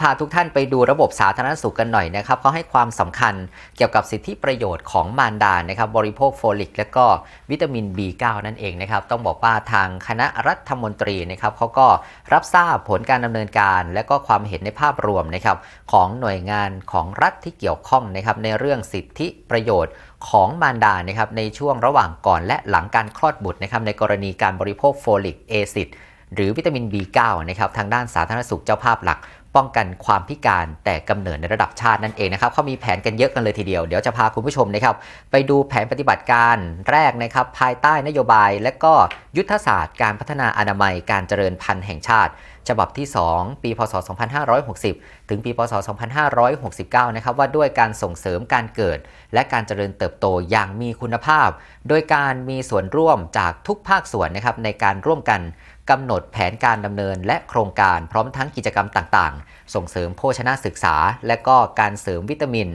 พาทุกท่านไปดูระบบสาธารณสุขกันหน่อยนะครับเขาให้ความสำคัญเกี่ยวกับสิทธิประโยชน์ของมารดานะครับ บริโภคโฟลิก และก็วิตามิน B9 นั่นเองนะครับ ต้องบอกว่าทางคณะรัฐมนตรีนะครับเขาก็รับทราบผลการดำเนินการ และก็ความเห็นในภาพรวมนะครับของหน่วยงานของรัฐที่เกี่ยวข้องนะครับในเรื่องสิทธิประโยชน์ของมารดานะครับในช่วงระหว่างก่อนและหลังการคลอดบุตรนะครับในกรณีการบริโภคโฟลิกเอซิดหรือวิตามิน B9 นะครับทางด้านสาธารณสุขเจ้าภาพหลัก ป้องกันความพิการแต่กำเนิดในระดับชาตินั่นเองนะครับเขามีแผนกันเยอะกันเลยทีเดียว เดี๋ยวจะพาคุณผู้ชมนะครับ ไปดูแผนปฏิบัติการแรกนะครับ ภายใต้นโยบาย และก็ยุทธศาสตร์การพัฒนาอนามัยการเจริญพันธุ์แห่งชาติ ฉบับที่ 2 ปีพศ 2560 ถึงปีพศ 2569 นะครับว่าด้วยการส่งเสริมการเกิด และการเจริญเติบโตอย่างมีคุณภาพ โดยการมีส่วนร่วมจากทุกภาคส่วนนะครับในการร่วมกันกำหนดแผนการดำเนินและโครงการพร้อมทั้งกิจกรรมต่างๆ ส่งเสริมโภชนาศึกษา และก็การเสริมวิตามิน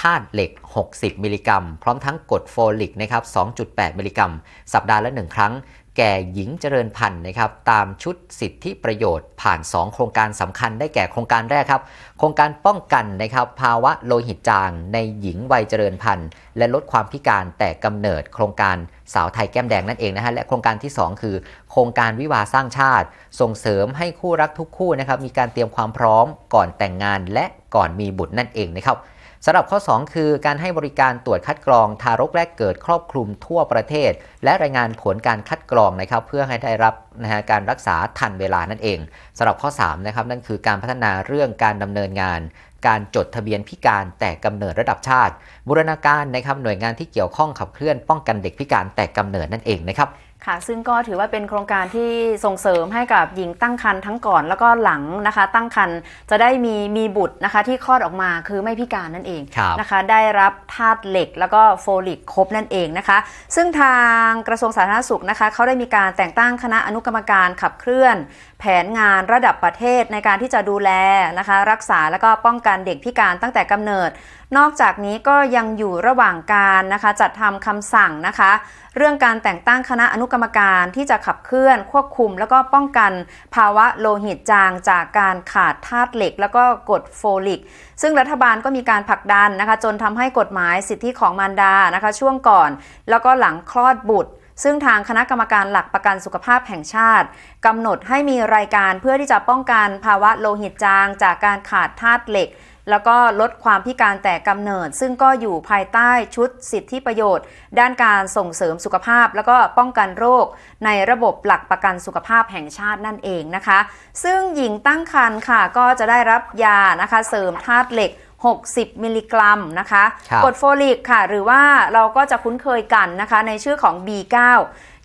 ธาตุเหล็ก 60 มิลลิกรัม พร้อมทั้งกรดโฟลิกนะครับ 2.8 มิลลิกรัม สัปดาห์ละ 1 ครั้ง แก่หญิงเจริญพันธุ์นะครับตามชุดสิทธิประโยชน์ผ่าน 2 โครงการสำคัญได้แก่โครงการแรกครับ โครงการป้องกันนะครับภาวะโลหิตจางในหญิงวัยเจริญพันธุ์ และลดความพิการแต่กำเนิดโครงการสาวไทยแก้มแดงนั่นเองนะฮะและโครงการที่ 2 คือ โครงการวิวาสร้างชาติ ส่งเสริมให้คู่รักทุกคู่นะครับมีการเตรียมความพร้อมก่อนแต่งงานและก่อนมีบุตรนั่นเองนะครับ สำหรับข้อ 2 คือการให้บริการตรวจคัดกรองทารกแรกเกิดครอบคลุมทั่วประเทศ และรายงานผลการคัดกรองนะครับเพื่อให้ได้รับนะฮะการรักษาทันเวลานั่นเองสำหรับข้อ3นะครับนั่นคือการพัฒนาเรื่องการดำเนินงาน การจดทะเบียนพิการแต่กำเนิดระดับชาติ บูรณาการนะครับหน่วยงานที่เกี่ยวข้องขับเคลื่อนป้องกันเด็กพิการแต่กำเนิดนั่นเองนะครับ ค่ะซึ่งก็ถือว่าเป็นโครงการที่ส่งเสริมให้กับหญิงตั้งครรภ์ทั้งก่อนแล้วก็หลังนะคะ ตั้งครรภ์จะได้มีมีบุตรนะคะที่คลอดออกมาคือไม่พิการนั่นเองครับนะคะ ได้รับธาตุเหล็กแล้วก็โฟลิกครบนั่นเองนะคะ ซึ่งทางกระทรวงสาธารณสุขนะคะเขาได้มีการแต่งตั้งคณะอนุกรรมการขับเคลื่อน แผนงานระดับประเทศในการที่จะดูแลนะคะ รักษาแล้วก็ป้องกันเด็กพิการตั้งแต่กำเนิด นอกจากนี้ก็ยังอยู่ระหว่างการนะคะจัดทำคำสั่งนะคะ เรื่องการแต่งตั้งคณะอนุกรรมการที่จะขับเคลื่อน ควบคุม แล้วก็ป้องกันภาวะโลหิตจางจากการขาดธาตุเหล็ก แล้วก็กรดโฟลิก ซึ่งรัฐบาลก็มีการผลักดันนะคะ จนทำให้กฎหมายสิทธิของมารดานะคะ ช่วงก่อน แล้วก็หลังคลอดบุตรซึ่งทางคณะกรรมการหลักประกันสุขภาพแห่งชาติกำหนดให้มีรายการเพื่อที่จะป้องกันภาวะโลหิตจางจากการขาดธาตุเหล็ก แล้วก็ลดความพิการแต่กำเนิด ซึ่งก็อยู่ภายใต้ชุดสิทธิประโยชน์ ด้านการส่งเสริมสุขภาพ แล้วก็ป้องกันโรค ในระบบหลักประกันสุขภาพแห่งชาตินั่นเองนะคะ ซึ่งหญิงตั้งครรภ์ค่ะก็จะได้รับยานะคะเสริมธาตุเหล็ก 60 มิลลิกรัมนะคะครับกรดโฟลิกค่ะ หรือว่าเราก็จะคุ้นเคยกันนะคะในชื่อของ B9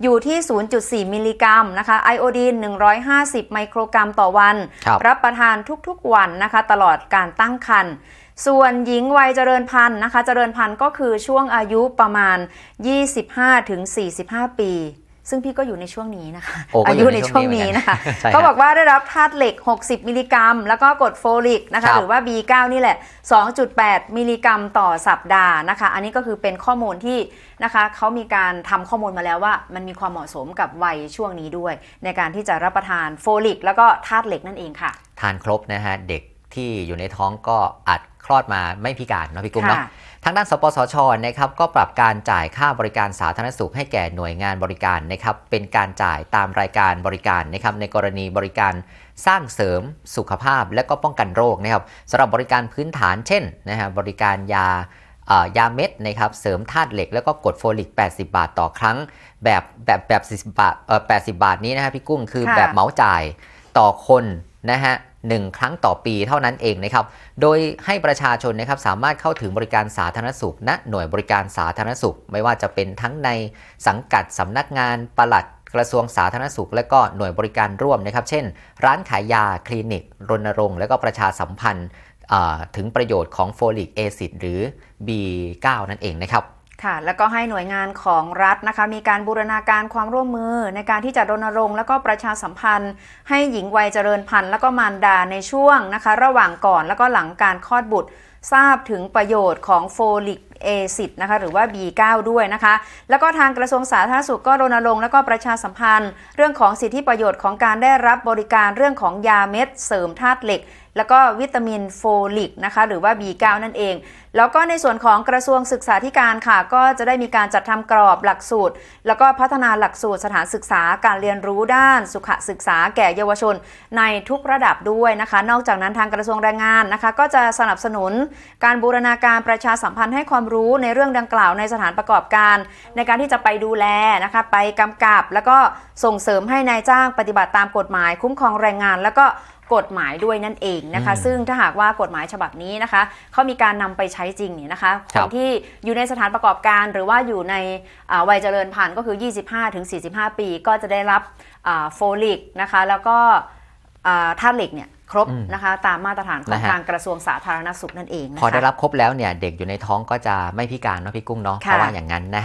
อยู่ที่ 0.4 มิลลิกรัมนะคะ ไอโอดีน 150 ไมโครกรัมต่อวันครับรับประทานทุกๆวันนะคะ ตลอดการตั้งครรภ์ส่วนหญิงวัยเจริญพันธุ์นะคะ เจริญพันธุ์ก็คือช่วงอายุประมาณ 25-45 ปี ซึ่งพี่ก็อยู่ในช่วงนี้นะคะโอ้ก็อาอยู่ยุในในช่ช่ววงงนี้นี้เหมือนกันนะคะใช่ครับก็บอกว่าได้รับธาตุเหล็ก 60 มิลลิกรัม แล้วก็กรดโฟลิกนะครัคะบหรือว่า B9 นี่แหละ 2.8 มิลลิกรัมต่อสัปดาห์นะคะ อันนี้ก็คือเป็นข้อมูลที่นะคะเขามีการทำข้อมูลมาแล้วว่า มันมีความเหมาะสมกับวัยช่วงนี้ด้วย ในการที่จะรับประทานโฟลิก แล้วก็ธาตุเหล็กนั่นเองค่ะ ทานครบนะฮะเด็กที่อยู่ในท้องก็อาจคลอดมาไม่พิการเนาะพี่กุ้งเนาะค่ะ ทางด้านสปสชนะครับก็ปรับการจ่ายค่าบริการสาธารณสุขให้แก่หน่วยงานบริการนะครับเป็นการจ่ายตามรายการบริการนะครับในกรณีบริการสร้างเสริมสุขภาพและก็ป้องกันโรคนะครับสำหรับบริการพื้นฐานเช่นนะฮะบริการยาเอ่อยาเม็ดนะครับเสริมธาตุเหล็กแล้วก็กรดโฟลิก 80 บาทต่อครั้ง แบบแบบแบบ40บาทเอ่อ80 บาทนี้นะฮะพี่กุ้งคือค่ะแบบเหมาจ่ายต่อคนนะฮะ หนึ่งครั้งต่อปีเท่านั้นเองนะครับ โดยให้ประชาชนนะครับสามารถเข้าถึงบริการสาธารณสุขณหน่วยบริการสาธารณสุข ไม่ว่าจะเป็นทั้งในสังกัดสำนักงานปลัดกระทรวงสาธารณสุข และก็หน่วยบริการร่วมนะครับ เช่น ร้านขายยาคลินิก รณรงค์ และก็ประชาสัมพันธ์ถึงประโยชน์ของโฟลิกเอซิดหรือ B9 นั่นเองนะครับ ค่ะ แล้วก็ให้หน่วยงานของรัฐนะคะ มีการบูรณาการความร่วมมือในการที่จะรณรงค์แล้วก็ประชาสัมพันธ์ ให้หญิงวัยเจริญพันธุ์แล้วก็มารดาในช่วงนะคะ ระหว่างก่อนแล้วก็หลังการคลอดบุตร ทราบถึงประโยชน์ของโฟลิก เอซิดนะคะหรือว่า B9 ด้วยนะคะ แล้วก็ทางกระทรวงสาธารณสุขก็รณรงค์แล้วก็ประชาสัมพันธ์ เรื่องของสิทธิประโยชน์ของการได้รับบริการเรื่องของยาเม็ดเสริมธาตุเหล็ก แล้วก็วิตามินโฟลิกนะคะหรือว่า B9 นั่นเอง แล้วก็ในส่วนของกระทรวงศึกษาธิการค่ะ ก็จะได้มีการจัดทำกรอบหลักสูตร แล้วก็พัฒนาหลักสูตรสถานศึกษาการเรียนรู้ด้านสุขศึกษาแก่เยาวชนในทุกระดับด้วยนะคะ นอกจากนั้นทางกระทรวงแรงงานนะคะ ก็จะสนับสนุนการบูรณาการประชาสัมพันธ์ให้ความรู้ในเรื่องดังกล่าวในสถานประกอบการ ในการที่จะไปดูแลนะคะไปกำกับ แล้วก็ส่งเสริมให้นายจ้างปฏิบัติตามกฎหมาย คุ้มครองแรงงาน แล้วก็กฎหมายด้วยนั่นเองนะคะอืมซึ่งถ้าหากว่ากฎหมายฉบับนี้นะคะเขามีการนำไปใช้จริงเนี่ยนะคะครัคบนที่อยู่ในสถานประกอบการหรือว่าอยู่ในอ่าวัยเจริญพันธุ์ก็คือ 25-45 ปี ก็จะได้รับอ่าโฟลิกนะคะแล้วก็อ่าธาตุเหล็กเนี่ย ครบอืมนะคะ ตามมาตรฐานของนะฮะ ทางกระทรวงสาธารณสุขนั่นเองนะคะ พอได้รับครบแล้วเนี่ยเด็กอยู่ในท้องก็จะไม่พิการเนาะพี่กุ้งเนาะเพค่ะราะว่าอย่างนั้นนะฮะ